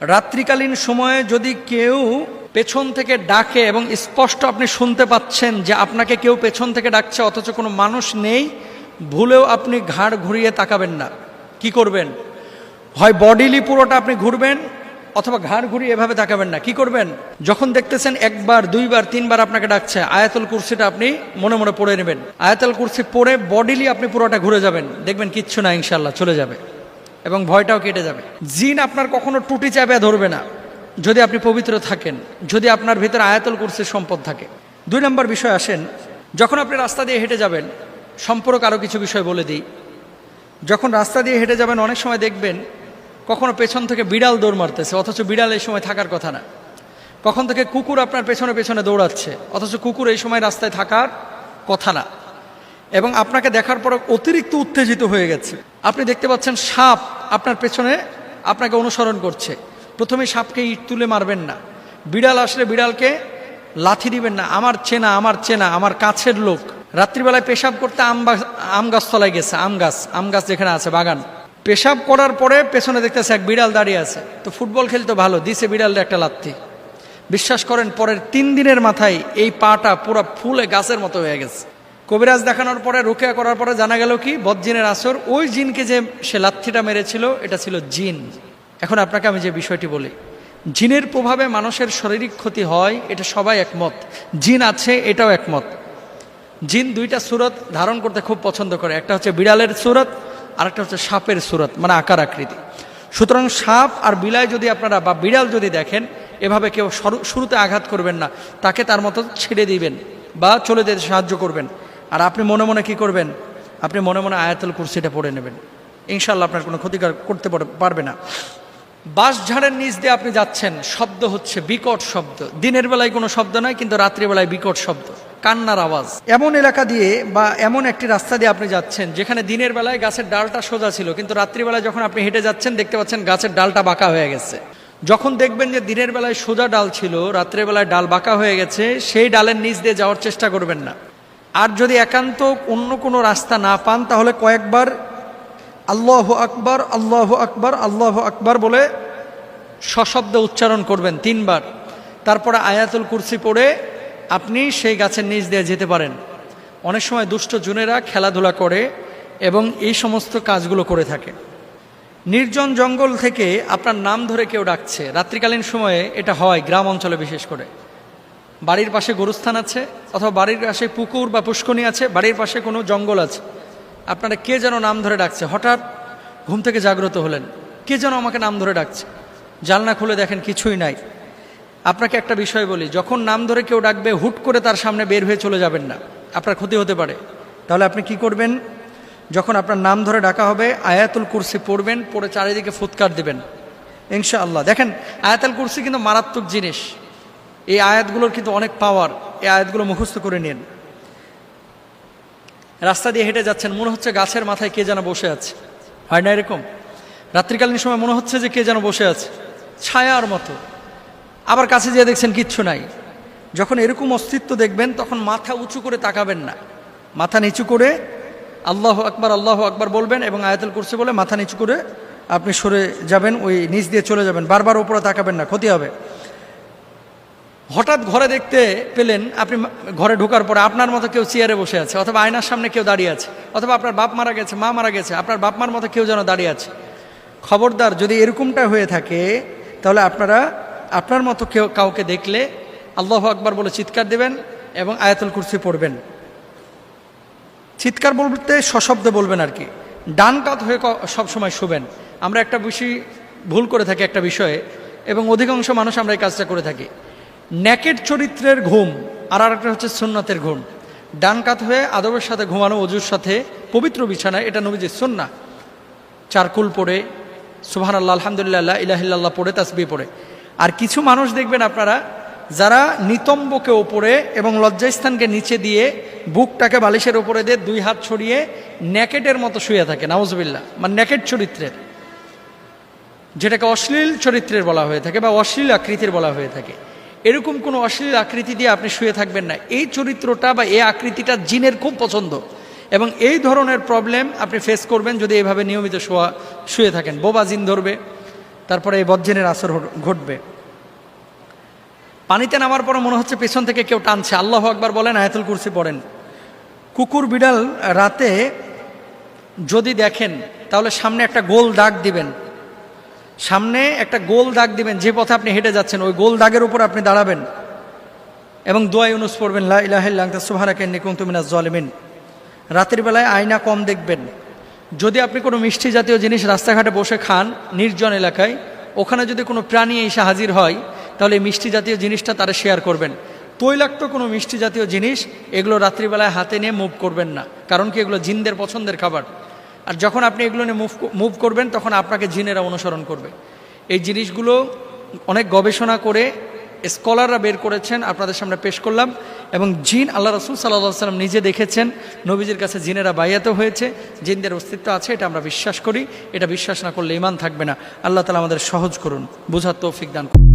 রাত্রিকালীন সময়ে যদি কেউ পেছন থেকে ডাকে এবং স্পষ্ট আপনি শুনতে পাচ্ছেন যে আপনাকে কেউ পেছন থেকে ডাকছে, অথচ কোনো মানুষ নেই, ভুলেও আপনি ঘাড় ঘুরিয়ে তাকাবেন না। কি করবেন? হয় বডিলি পুরোটা আপনি ঘুরবেন, অথবা ঘাড় ঘুরিয়ে এভাবে তাকাবেন না। কি করবেন? যখন দেখতেছেন একবার, দুইবার, তিনবার আপনাকে ডাকছে, আয়াতুল কুরসিটা আপনি মনে মনে পড়ে নেবেন। আয়াতুল কুরসি পড়ে বডিলি আপনি পুরোটা ঘুরে যাবেন। দেখবেন কিচ্ছু না ইনশাল্লাহ চলে যাবে। এবং ভয়টাও কেটে যাবে। জিন আপনার কখনো টুটি চাপে ধরবে না। যদি আপনি পবিত্র থাকেন, যদি আপনার ভিতরে আয়াতল কুরসির সম্পদ থাকে। দুই নম্বর বিষয় আসেন, যখন আপনি রাস্তা দিয়ে হেঁটে যাবেন, সম্পর্ক আরও কিছু বিষয় বলে দিই। যখন রাস্তা দিয়ে হেঁটে যাবেন, অনেক সময় দেখবেন কখনো পেছন থেকে বিড়াল দৌড় মারতেছে, অথচ বিড়াল এই সময় থাকার কথা না। কখন থেকে কুকুর আপনার পেছনে পেছনে দৌড়াচ্ছে, অথচ কুকুর এই সময় রাস্তায় থাকার কথা না। এবং আপনাকে দেখার পর অতিরিক্ত উত্তেজিত হয়ে গেছে। আপনি দেখতে পাচ্ছেন সাপ আপনার পেছনে আপনাকে অনুসরণ করছে। প্রথমে সাপকে ইট তুলে মারবেন না। বিড়াল আসলে বিড়ালকে লাথি দিবেন না। আমার চেনা আমার চেনা, আমার কাছের লোক। রাত্রিবেলায় পেশাব করতে আম আম গাছতলায় গেছে। আম গাছ আম গাছ যেখানে আছে, বাগান। পেশাব করার পরে পেছনে দেখতেছে এক বিড়াল দাঁড়িয়ে আছে। তো ফুটবল খেলতে ভালো, দিছে বিড়ালটা একটা লাথি। বিশ্বাস করেন, পরের তিন দিনের মাথায় এই পাটা পুরো ফুলে গাছের মতো হয়ে গেছে। কবিরাজ দেখানোর পরে রুকেয়া করার পরে জানা গেল কি? বদজিনের আসর। ওই জিনকে যে সে লাথিটা মেরেছিল, এটা ছিল জিন। এখন আপনাকে আমি যে বিষয়টি বলি, জিনের প্রভাবে মানুষের শারীরিক ক্ষতি হয়, এটা সবাই একমত। জিন আছে, এটাও একমত। জিন দুইটা সুরত ধারণ করতে খুব পছন্দ করে। একটা হচ্ছে বিড়ালের সুরত, আরেকটা হচ্ছে সাপের সুরত মানে আকার আকৃতি। সুতরাং সাপ আর বিলাই যদি আপনারা, বা বিড়াল যদি দেখেন, এভাবে কেউ শুরুতে আঘাত করবেন না। তাকে তার মতো ছেড়ে দিবেন, বা চলে যেতে সাহায্য করবেন। আর আপনি মনে মনে কি করবেন? আপনি মনে মনে আয়াতুল কুরসিটা পড়ে নেবেন। ইনশাল্লাহ আপনার কোনো ক্ষতি করতে পারবে না। বাঁশ ঝাড়ের নিচ দিয়ে আপনি যাচ্ছেন, শব্দ হচ্ছে বিকট শব্দ। দিনের বেলায় কোনো শব্দ নয়, কিন্তু রাত্রিবেলায় বিকট শব্দ। কান্নার আওয়াজ। এমন এলাকা দিয়ে বা এমন একটি রাস্তা দিয়ে আপনি যাচ্ছেন, যেখানে দিনের বেলায় গাছের ডালটা সোজা ছিল, কিন্তু রাত্রিবেলায় যখন আপনি হেঁটে যাচ্ছেন, দেখতে পাচ্ছেন গাছের ডালটা বাঁকা হয়ে গেছে। যখন দেখবেন যে দিনের বেলায় সোজা ডাল ছিল রাত্রেবেলায় ডাল বাঁকা হয়ে গেছে, সেই ডালের নিচ দিয়ে যাওয়ার চেষ্টা করবেন না। আর যদি একান্ত অন্য কোনো রাস্তা না পান, তাহলে কয়েকবার আল্লাহ আকবর আল্লাহ আকবর আল্লাহ আকবর বলে সশব্দ উচ্চারণ করবেন তিনবার। তারপরে আয়াতুল কুরসি পড়ে আপনি সেই গাছের নিচ দিয়ে যেতে পারেন। অনেক সময় দুষ্ট জুনেরা খেলাধুলা করে এবং এই সমস্ত কাজগুলো করে থাকে। নির্জন জঙ্গল থেকে আপনার নাম ধরে কেউ ডাকছে। রাত্রিকালীন সময়ে এটা হয় গ্রাম অঞ্চলে বিশেষ করে। বাড়ির পাশে গরুস্থান আছে, অথবা বাড়ির পাশে পুকুর বা পুষ্কনি আছে, বাড়ির পাশে কোনো জঙ্গল আছে। আপনারা কে যেন নাম ধরে ডাকছে? হঠাৎ ঘুম থেকে জাগ্রত হলেন। কে যেন আমাকে নাম ধরে ডাকছে? জালনা খুলে দেখেন কিছুই নাই। আপনাকে একটা বিষয় বলি, যখন নাম ধরে কেউ ডাকবে, হুট করে তার সামনে বের হয়ে চলে যাবেন না। আপনার ক্ষতি হতে পারে। তাহলে আপনি কি করবেন? যখন আপনার নাম ধরে ডাকা হবে, আয়াতুল কুরসি পড়বেন, পড়ে চারিদিকে ফুৎকার দিবেন। ইনশাআল্লাহ। দেখেন, আয়াতুল কুরসি কিন্তু মারাত্মক জিনিস। এই আয়াতগুলোর কিন্তু অনেক পাওয়ার এই আয়াতগুলো মুখস্থ করে নিন। রাস্তা দিয়ে হেঁটে যাচ্ছেন, মনে হচ্ছে গাছের মাথায় কে যেন বসে আছে। হয় না এরকম? রাত্রিকালীন সময় মনে হচ্ছে যে কে যেন বসে আছে। ছায়ার মতো। আবার কাছে যেয়ে দেখছেন কিচ্ছু নাই। যখন এরকম অস্তিত্ব দেখবেন, তখন মাথা উঁচু করে তাকাবেন না। মাথা নিচু করে আল্লাহ আকবার আল্লাহ আকবার বলবেন এবং আয়াতুল কুরসি বলে মাথা নিচু করে আপনি সরে যাবেন, ওই নিচ দিয়ে চলে যাবেন। বারবার উপরে তাকাবেন না, ক্ষতি হবে। হঠাৎ ঘরে দেখতে পেলেন আপনি ঘরে ঢোকার পরে আপনার মতো কেউ চেয়ারে বসে আছে, অথবা আয়নার সামনে কেউ দাঁড়িয়ে আছে, অথবা আপনার বাপ মারা গেছে, মা মারা গেছে, আপনার বাপ মার মতো কেউ যেন দাঁড়িয়ে আছে। খবরদার যদি এরকমটা হয়ে থাকে, তাহলে আপনারা, আপনার মতো কেউ কাউকে দেখলে আল্লাহ আকবার বলে চিৎকার দেবেন এবং আয়াতুল কুরসি পড়বেন। চিৎকার বলতে সশব্দে বলবেন আর কি। ডান কাত হয়ে সবসময় শুবেন। আমরা একটা বেশি ভুল করে থাকি একটা বিষয়ে, এবং অধিকাংশ মানুষ আমরা এই কাজটা করে থাকি। ন্যাকেট চরিত্রের ঘুম আর আরেকটা হচ্ছে সুন্নাতের ঘুম। ডান কাত হয়ে আদবের সাথে ঘুমানো অজুর সাথে পবিত্র বিছানায়, এটা নবীজির সুন্না। চারকুল পড়ে সুবহান আল্লাহ আলহামদুলিল্লাহ ইলাহিল্লাহ পড়ে তাসবি পড়ে। আর কিছু মানুষ দেখবেন আপনারা, যারা নিতম্বকে ওপরে এবং লজ্জাস্থানকে নিচে দিয়ে বুকটাকে বালিশের ওপরে দিয়ে দুই হাত ছড়িয়ে ন্যাকেটের মতো শুয়ে থাকে নাউজবিল্লা মানে ন্যাকেট চরিত্রের। যেটাকে অশ্লীল চরিত্রের বলা হয়ে থাকে বা অশ্লীল আকৃতির বলা হয়ে থাকে। এরকম কোনো অশ্লীল আকৃতি দিয়ে আপনি শুয়ে থাকবেন না। এই চরিত্রটা বা এই আকৃতিটা জিনের খুব পছন্দ। এবং এই ধরনের প্রবলেম আপনি ফেস করবেন যদি এভাবে নিয়মিত শোয়া, শুয়ে থাকেন। বোবা জিন ধরবে, তারপরে এই বজ্জিনের আসর ঘটবে। পানিতে নামার পরে মনে হচ্ছে পেছন থেকে কেউ টানছে। আল্লাহ একবার বলেন, আয়াতুল কুরসি পড়েন, কুকুর বিড়াল রাতে যদি দেখেন, তাহলে সামনে একটা গোল দাগ দিবেন। সামনে একটা গোল দাগ দিবেন, যে পথে আপনি হেঁটে যাচ্ছেন, ওই গোল দাগের উপর আপনি দাঁড়াবেন। এবং দোয়া ইউনুস পড়বেন, লা ইলাহা ইল্লা আনতা সুবহানাকা ইন্নী কুনতু মিনাজ রাতের বেলায় আয়না কম দেখবেন। যদি আপনি কোনো মিষ্টি জাতীয় জিনিস রাস্তাঘাটে বসে খান, নির্জন এলাকায়, ওখানে যদি কোনো প্রাণী এসে হাজির হয়, তাহলে এই মিষ্টি জাতীয় জিনিসটা তারা শেয়ার করবেন। তৈলাক্ত কোনো মিষ্টি জাতীয় জিনিস, এগুলো রাত্রিবেলায় হাতে নিয়ে মুভ করবেন না। কারণ কি, এগুলো জিনদের পছন্দের খাবার। আর যখন আপনি এগুলো নিয়ে মুভ মুভ করবেন, তখন আপনাকে জিনেরা অনুসরণ করবে। এই জিনিসগুলো অনেক গবেষণা করে স্কলাররা বের করেছেন, আপনাদের সামনে পেশ করলাম। এবং জিন, আল্লাহ রসুল সাল্লাহ সাল্লাম নিজে দেখেছেন, নবীজির কাছে জিনেরা বাইয়াত হয়েছে। জিনদের অস্তিত্ব আছে, এটা আমরা বিশ্বাস করি। এটা বিশ্বাস না করলে ইমান থাকবে না। আল্লাহ তালা আমাদের সহজ করুন, বোঝার তৌফিক দান করুন।